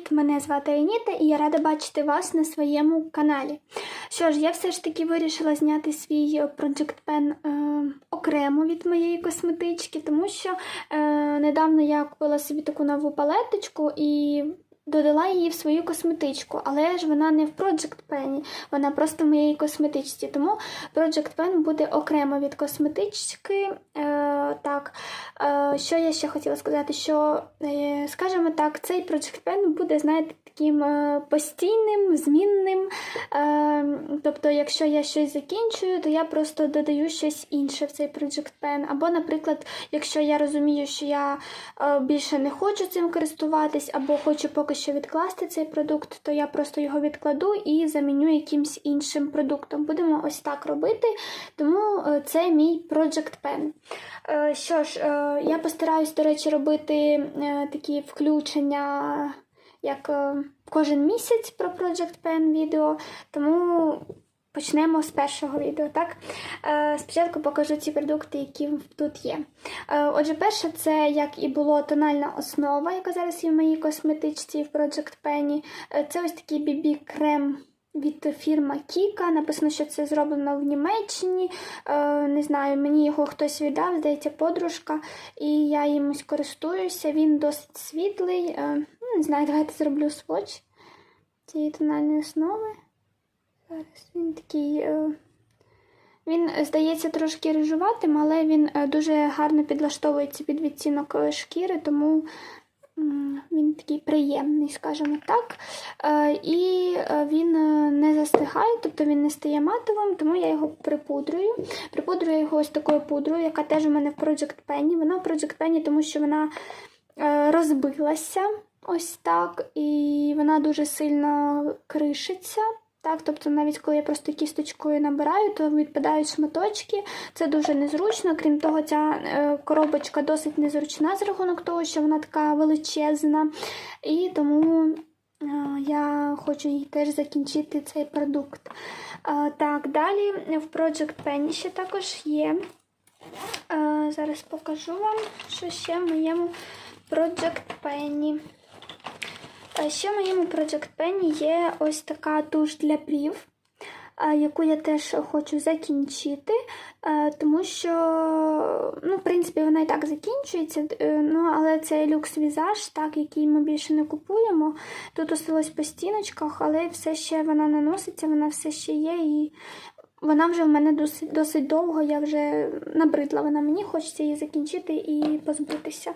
Привіт! Мене звати Аніта і я рада бачити вас на своєму каналі. Що ж, я все ж таки вирішила зняти свій е, Project Pen е, окремо від моєї косметички, тому що е, недавно я купила собі таку нову палеточку і додала її в свою косметичку, але ж вона не в Project Pen, вона просто в моєї косметичці. Тому Project Pen буде окремо від косметички. Е, так, е, що я ще хотіла сказати, що, е, скажімо так, цей Project Pen буде, знаєте, таким е, постійним, змінним. Тобто, якщо я щось закінчую, то я просто додаю щось інше в цей Project Pen. Або, наприклад, якщо я розумію, що я більше не хочу цим користуватись, або хочу поки що відкласти цей продукт, то я просто його відкладу і заміню якимсь іншим продуктом. Будемо ось так робити, тому це мій Project Pen. Е, Що ж, е, я постараюсь, до речі, робити е, такі включення, як кожен місяць про Project Pen відео, тому почнемо з першого відео. Так? Спочатку покажу ці продукти, які тут є. Отже, перше, це як і було тональна основа, яка зараз є в моїй косметичці в Project Pen. Це ось такий BB-крем від фірми Кіка. Написано, що це зроблено в Німеччині. Е, не знаю, мені його хтось віддав, здається, подружка, і я їм користуюся. Він досить світлий. Е, ну, не знаю, давайте зроблю сводч цієї тональної основи. Зараз він такий. е, Він здається трошки рижуватим, але він дуже гарно підлаштовується під відцінок е, шкіри, тому він такий приємний, скажімо так. Е, І е, він е, не застигає, тобто він не стає матовим, тому я його припудрюю. Припудрюю його ось такою пудрою, яка теж у мене в Project Penny. Вона в Project Penny, тому що вона розбилася ось так, і вона дуже сильно кришиться. Так, тобто навіть коли я просто кісточкою набираю, то відпадають шматочки. Це дуже незручно. Крім того, ця е, коробочка досить незручна з рахунок того, що вона така величезна. І тому е, я хочу їй теж закінчити цей продукт. Е, так, далі в Project Pen ще також є. Зараз покажу вам, що ще в моєму Project Pen. Е, Ще в моєму Project Pen є ось така туш для брів, е, яку я теж хочу закінчити, е, тому що, ну, в принципі, вона і так закінчується, ну, але це люкс-візаж, так, який ми більше не купуємо. Тут осталось по стіночках, але все ще вона наноситься, вона все ще є. І вона вже в мене досить, досить довго, я вже набридла вона мені, хочеться її закінчити і позбутися.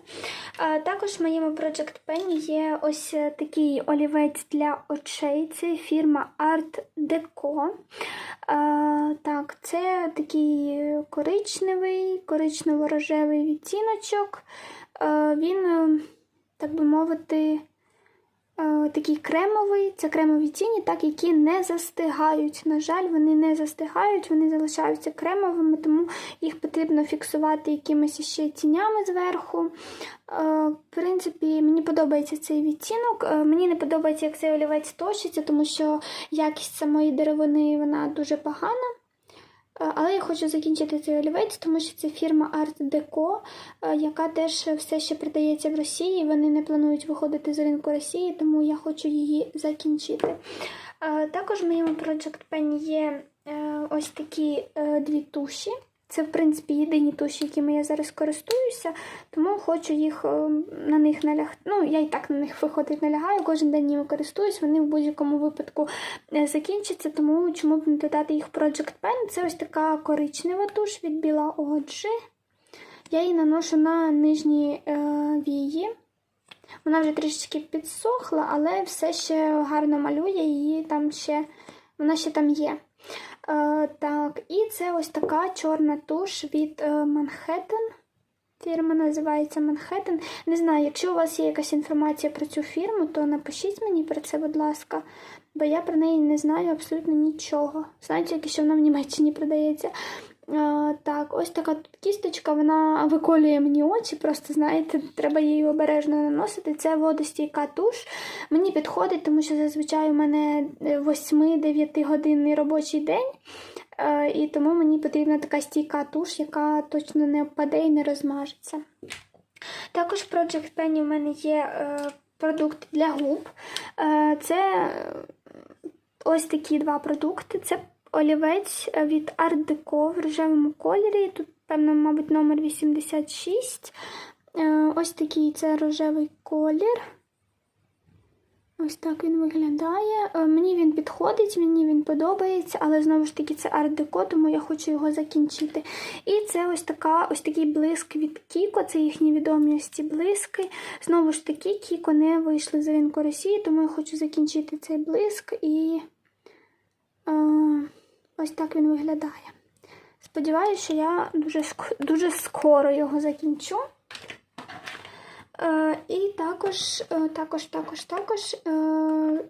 А, також в моєму Project Pen є ось такий олівець для очей. Це фірма Art Deco. А, так, це такий коричневий, коричнево-рожевий відтіночок. А, він, е, так би мовити, Е, такий кремовий, це кремові тіні, так, які не застигають. На жаль, вони не застигають, вони залишаються кремовими, тому їх потрібно фіксувати якимись ще тінями зверху. Е, В принципі, мені подобається цей відтінок. Е, Мені не подобається, як цей олівець точиться, тому що якість самої деревини вона дуже погана. Е, Але я хочу закінчити цей олівець, тому що це фірма Art Deco, е, яка теж все ще продається в Росії. Вони не планують виходити з ринку Росії, тому я хочу її закінчити. Е, Також в моєму Project Pen є ось такі дві туші. Це, в принципі, єдині туші, якими я зараз користуюся, тому хочу їх е, на них налягти. Ну, я і так на них виходить налягаю, кожен день ними користуюсь, вони в будь-якому випадку е, закінчаться, тому чому б не додати їх Project Pen. Це ось така коричнева туш від Біла Оджі. Я її наношу на нижні е, вії. Вона вже трішечки підсохла, але все ще гарно малює, її там ще, вона ще там є. Е, так, і це ось така чорна туш від Манхеттен. Фірма називається Manhattan. Не знаю, якщо у вас є якась інформація про цю фірму, то напишіть мені про це, будь ласка, бо я про неї не знаю абсолютно нічого. Знаю тільки, що вона в Німеччині продається. Е, так, ось така тут кісточка, вона виколює мені очі, просто знаєте, треба її обережно наносити. Це водостійка туш. Мені підходить, тому що зазвичай у мене 8-9 годинний робочий день. Е, І тому мені потрібна така стійка туш, яка точно не впаде і не розмажеться. Також в Project Pen у мене є е, продукт для губ. Е, Це ось такі два продукти. Це олівець від Art Deco в рожевому кольорі. Тут, певно, мабуть, номер 86. Е, Ось такий це рожевий колір. Ось так він виглядає. Е, Мені він підходить, мені він подобається, але знову ж таки це арт-деко, тому я хочу його закінчити. І це ось така, ось такий блиск від Кіко, це їхні відомі блиски. Знову ж таки, Кіко не вийшли з ринку Росії, тому я хочу закінчити цей блиск і е, ось так він виглядає. Сподіваюся, що я дуже, дуже скоро його закінчу. Е, і також, е, також, також, також е,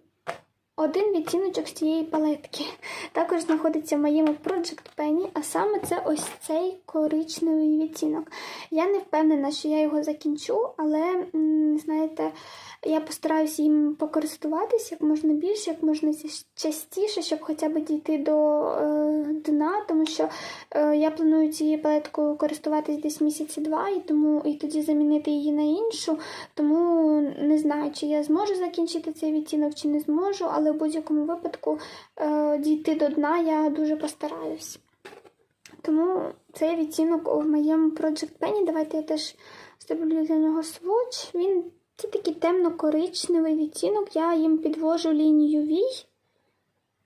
один відтіночок з цієї палетки. Також знаходиться в моєму Project Penny, а саме це ось цей коричневий відтінок. Я не впевнена, що я його закінчу, але, знаєте, я постараюся їм покористуватися як можна більше, як можна частіше, щоб хоча б дійти до е, дна, тому що е, я планую цією палеткою користуватись десь місяці два, і тому і тоді замінити її на іншу. Тому не знаю, чи я зможу закінчити цей відтінок, чи не зможу, але в будь-якому випадку е, дійти до дна я дуже постараюсь. Тому цей відтінок у моєму Project Penny. Давайте я теж зроблю для нього сводч. Він це такий темно-коричневий відтінок. Я їм підвожу лінію вій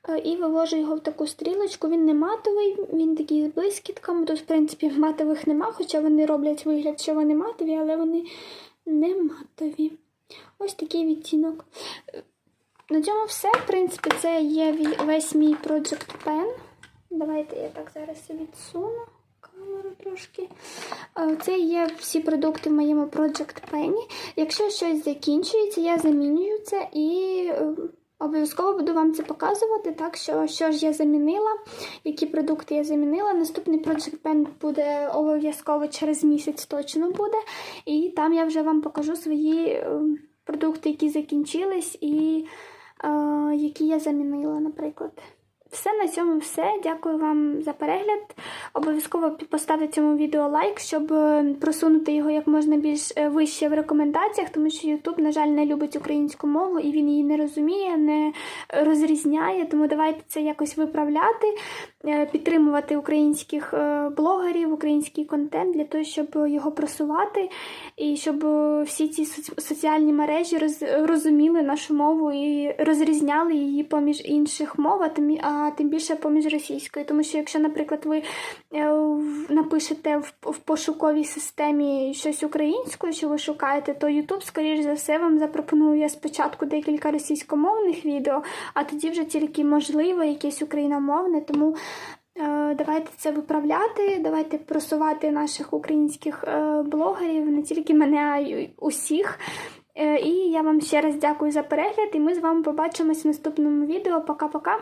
е, і вивожу його в таку стрілочку. Він не матовий, він такий з блискітками. Тут, в принципі, матових нема, хоча вони роблять вигляд, що вони матові, але вони не матові. Ось такий відтінок. На цьому все. В принципі, це є весь мій Project Pen. Давайте я так зараз відсуну камеру трошки. Е, Це є всі продукти в моєму Project Penny. Якщо щось закінчується, я замінюю це і е, обов'язково буду вам це показувати. Так що, що ж я замінила, які продукти я замінила. Наступний Project Pen буде обов'язково через місяць точно буде. І там я вже вам покажу свої е, продукти, які закінчились, і які я замінила, наприклад. Все на цьому все. Дякую вам за перегляд. Обов'язково поставте цьому відео лайк, щоб е, просунути його як можна більш е, вище в рекомендаціях, тому що YouTube, на жаль, не любить українську мову і він її не розуміє, не розрізняє. Тому давайте це якось виправляти, е, підтримувати українських блогерів, український контент для того, щоб його просувати, і щоб всі ці соц- соціальні мережі роз- розуміли нашу мову і розрізняли її поміж інших мов, а тим більше поміж російською. Тому що якщо, наприклад, ви е, напишете в, пошуковій системі щось українською, що ви шукаєте, то YouTube, скоріш за все, вам запропонує спочатку декілька російськомовних відео, а тоді вже тільки можливо якесь україномовне. Тому е, давайте це виправляти, давайте просувати наших українських е, блогерів, не тільки мене, а й усіх. І я вам ще раз дякую за перегляд, і ми з вами побачимось в наступному відео. Пока-пока.